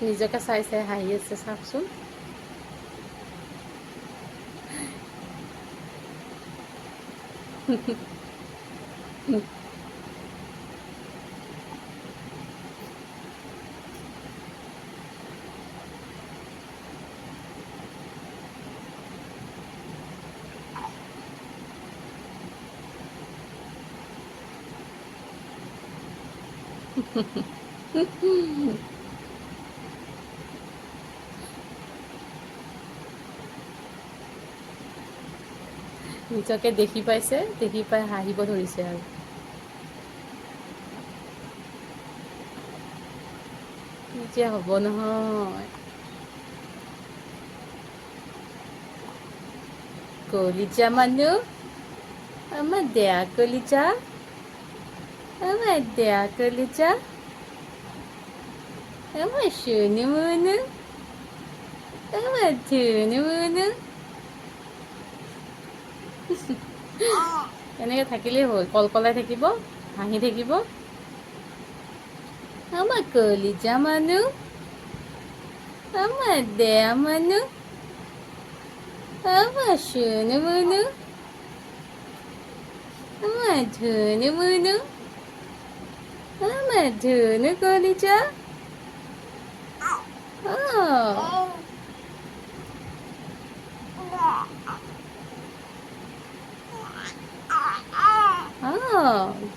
নিজকে চাই চাই হাঁহি আছে চাওকচোন নিজকে দেখি পাইছে, দেখি পাই হাঁহিব ধৰিছে আৰু। কি যে হ'ব নহয়। কলিজা মানুহ, আমাৰ দেয়া কলিজা, আমাৰ দেয়া কলিজা, আমাৰ শুনি মুনু, আমাৰ ধুনু মুনু। এনেকে থাকিলেই হ'ল। কলকলাই থাকিব, হাঁহি থাকিব। আমাৰ কলিজা মানুহ, আমাৰ দেয়া মানুহ, আমাৰ শুনু মুনু আমাৰ ধুনু মুনু আমাৰ ধুনু কলিজা. 嗯